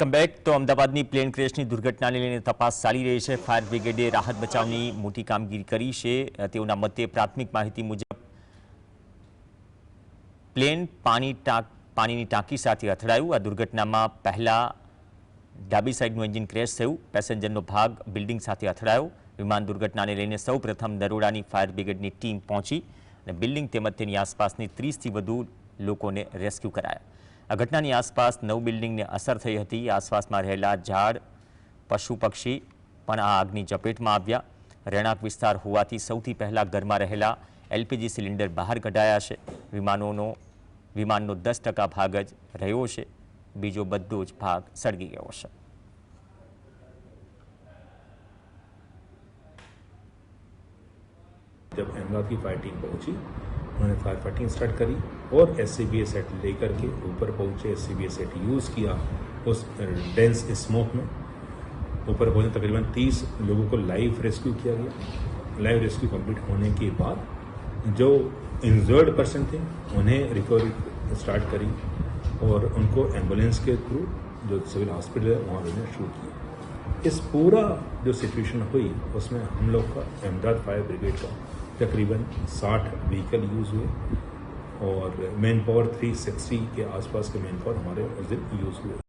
comeback તો અમદાવાદની plane ક્રેશની દુર્ઘટનાને લઈને તપાસ ચાલી રહી છે ફાયર બ્રિગેડે રાહત બચાવની મોટી કામગીરી કરી છે તેના મતે પ્રાથમિક માહિતી મુજબ પ્લેન પાણી ટક પાણીની टाकी સાથે અથડાયું આ દુર્ઘટનામાં પેલા ડાબી સાઇડનો એન્જિન ક્રેશ થયો પેસેન્જરનો ભાગ બિલ્ડિંગ સાથે અથડાયો વિમાન દુર્ઘટનાને લઈને સૌપ્રથમ દરોડાની ફાયર બ્રિગેડની ટીમ પહોંચી અને બિલ્ડિંગ તેમતની આસપાસની 30 થી વધુ લોકોને રેસ્ક્યુ કરાવ્યા આ ઘટનાની આસપાસ નવ બિલ્ડિંગને અસર થઈ હતી આસપાસમાં રહેલા ઝાડ પશુ પક્ષી પણ આ આગની ઝપેટમાં આવ્યા રહેણાંક વિસ્તાર હોવાથી સૌથી પહેલાં ઘરમાં રહેલા એલપીજી સિલિન્ડર બહાર કઢાયા છે વિમાનોનો વિમાનનો દસ ટકા ભાગ જ રહ્યો છે બીજો બધો જ ભાગ સળગી ગયો છે जब अहमदाबाद की फायर टीम पहुंची उन्होंने फायर फाइटिंग और S C B A set लेकर के ऊपर पहुँचे S C B A set use किया उस डेंस स्मोक में ऊपर पहुँचे तकरीबन तीस लोगों को लाइव रेस्क्यू किया गया लाइव रेस्क्यू कंप्लीट होने के बाद जो इंजर्ड पर्सन थे उन्हें रिकवरी स्टार्ट करी और उनको एम्बुलेंस के थ्रू जो सिविल हॉस्पिटल है वहाँ उन्हें शुरू किया इस पूरा जो सिचुएशन हुई उसमें हम लोग का अहमदाबाद फायर ब्रिगेड का तकरीबन 60 व्हीकल यूज़ हुए और मैन पावर थ्री सिक्सटी के आसपास के मैन पावर हमारे उस दिन यूज़ हुए